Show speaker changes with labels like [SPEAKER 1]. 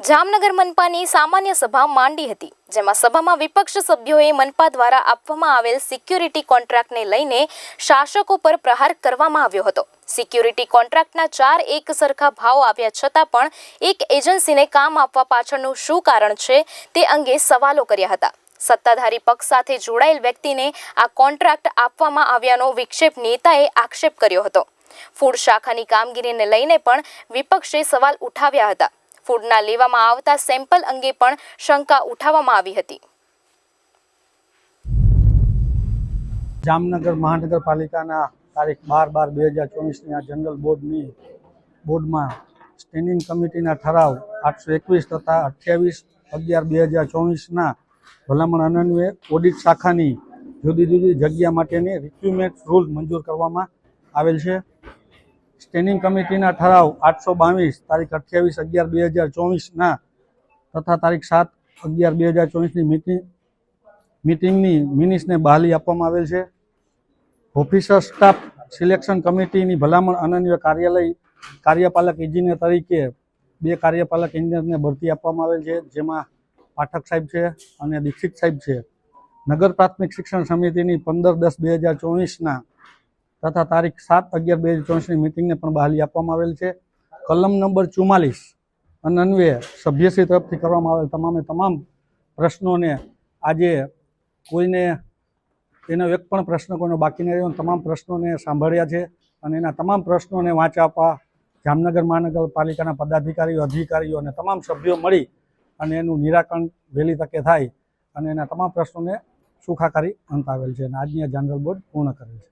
[SPEAKER 1] જામનગર મનપાની સામાન્ય સભા માંડી હતી, જેમાં સભામાં વિપક્ષ સભ્યોએ મનપા દ્વારા આપવામાં આવેલ સિક્યુરિટી કોન્ટ્રાક્ટને લઈને શાસકો પર પ્રહાર કરવામાં આવ્યો હતો. સિક્યુરિટી કોન્ટ્રાક્ટના ચાર એક સરખા ભાવ આવ્યા છતાં પણ એક એજન્સીને કામ આપવા પાછળનું શું કારણ છે તે અંગે સવાલો કર્યા હતા. સત્તાધારી પક્ષ સાથે જોડાયેલ વ્યક્તિને આ કોન્ટ્રાક્ટ આપવામાં આવ્યાનો વિક્ષેપ નેતાએ આક્ષેપ કર્યો હતો. ફૂડ શાખાની કામગીરીને લઈને પણ વિપક્ષે સવાલ ઉઠાવ્યા હતા. ફૂડના લેવામાં આવતા સેમ્પલ અંગે પણ શંકા ઉઠાવવામાં આવી હતી.
[SPEAKER 2] જામનગર મહાનગરપાલિકાના તારીખ બાર બાર બે હજાર ચોવીસની આ જનરલ બોર્ડની બોર્ડમાં સ્ટેન્ડિંગ કમિટીના ઠરાવ આઠસો એકવીસ તથા અઠ્યાવીસ અગિયાર બે હજાર ચોવીસના ભલામણ અનન્વયે ઓડિટ શાખાની જુદી જુદી જગ્યા માટેની રિક્યુમેન્ટ રૂલ મંજૂર કરવામાં આવેલ છે. સ્ટેન્ડિંગ કમિટીના ઠરાવ આઠસો બાવીસ, તારીખ અઠ્યાવીસ, અગિયાર, બે હજાર ચોવીસના, તથા તારીખ સાત, અગિયાર, બે હજાર ચોવીસની મિટિંગ મિટિંગની મિનિટ્સને બહાલી આપવામાં આવેલ છે. ઓફિસર સ્ટાફ સિલેક્શન કમિટીની ભલામણ અનન્ય કાર્યાલય કાર્યપાલક ઇજનેર તરીકે બે કાર્યપાલક ઇજનેરને ભરતી આપવામાં આવેલ છે, જેમાં પાઠક સાહેબ છે અને દીક્ષિત સાહેબ છે. નગર પ્રાથમિક શિક્ષણ સમિતિની પંદર દસ બે હજાર ચોવીસના તથા તારીખ સાત અગિયાર બે હજાર ચોવીસની મિટિંગને પણ બહાલી આપવામાં આવેલ છે. કલમ નંબર ચુમ્માલીસ અન્વયે સભ્યશ્રી તરફથી કરવામાં આવેલ તમામે તમામ પ્રશ્નોને આજે કોઈને એનો એક પણ પ્રશ્ન કોઈનો બાકી નહીં રહ્યો. તમામ પ્રશ્નોને સાંભળ્યા છે અને એના તમામ પ્રશ્નોને વાંચા આપવા જામનગર મહાનગરપાલિકાના પદાધિકારીઓ, અધિકારીઓ અને તમામ સભ્યો મળી અને એનું નિરાકરણ વહેલી તકે થાય અને એના તમામ પ્રશ્નોને સુખાકારી અંત આવેલ છે અને આજની જનરલ બોર્ડ પૂર્ણ કરેલ છે.